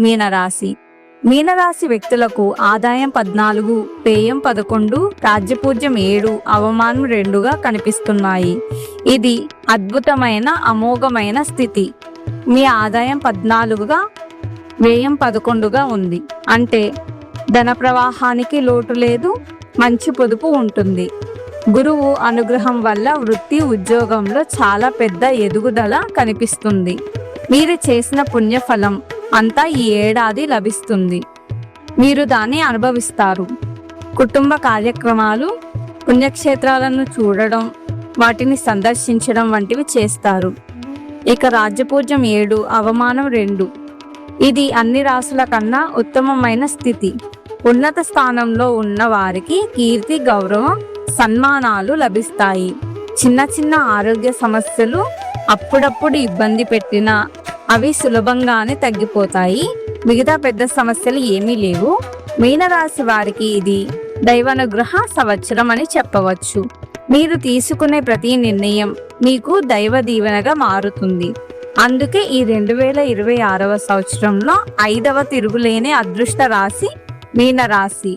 మీనరాశి. మీనరాశి వ్యక్తులకు ఆదాయం పద్నాలుగు పేయం పదకొండు రాజ్యపూజ్యం ఏడు అవమానం రెండుగా కనిపిస్తున్నాయి. ఇది అద్భుతమైన అమోఘమైన స్థితి. మీ ఆదాయం పద్నాలుగుగా వ్యయం పదకొండుగా ఉంది. అంటే ధన ప్రవాహానికి లోటు లేదు మంచి పొదుపు ఉంటుంది. గురువు అనుగ్రహం వల్ల వృత్తి ఉద్యోగంలో చాలా పెద్ద ఎదుగుదల కనిపిస్తుంది. మీరు చేసిన పుణ్యఫలం అంతా ఈ ఏడాది లభిస్తుంది. మీరు దాన్ని అనుభవిస్తారు. కుటుంబ కార్యక్రమాలు పుణ్యక్షేత్రాలను చూడడం వాటిని సందర్శించడం వంటివి చేస్తారు. ఇక రాజ్యపూజ్యం ఏడు అవమానం రెండు. ఇది అన్ని రాసుల కన్నా ఉత్తమమైన స్థితి. ఉన్నత స్థానంలో ఉన్న వారికి కీర్తి గౌరవం సన్మానాలు లభిస్తాయి. చిన్న చిన్న ఆరోగ్య సమస్యలు అప్పుడప్పుడు ఇబ్బంది పెట్టినా అవి సులభంగానే తగ్గిపోతాయి. మిగతా పెద్ద సమస్యలు ఏమీ లేవు. మీనరాశి వారికి ఇది దైవానుగ్రహ సంవత్సరం అని చెప్పవచ్చు. మీరు తీసుకునే ప్రతి నిర్ణయం మీకు దైవ దీవెనగా మారుతుంది. అందుకే ఈ రెండు వేల ఇరవై ఆరవ సంవత్సరంలో ఐదవ తిరుగులేని అదృష్ట రాశి మీనరాశి.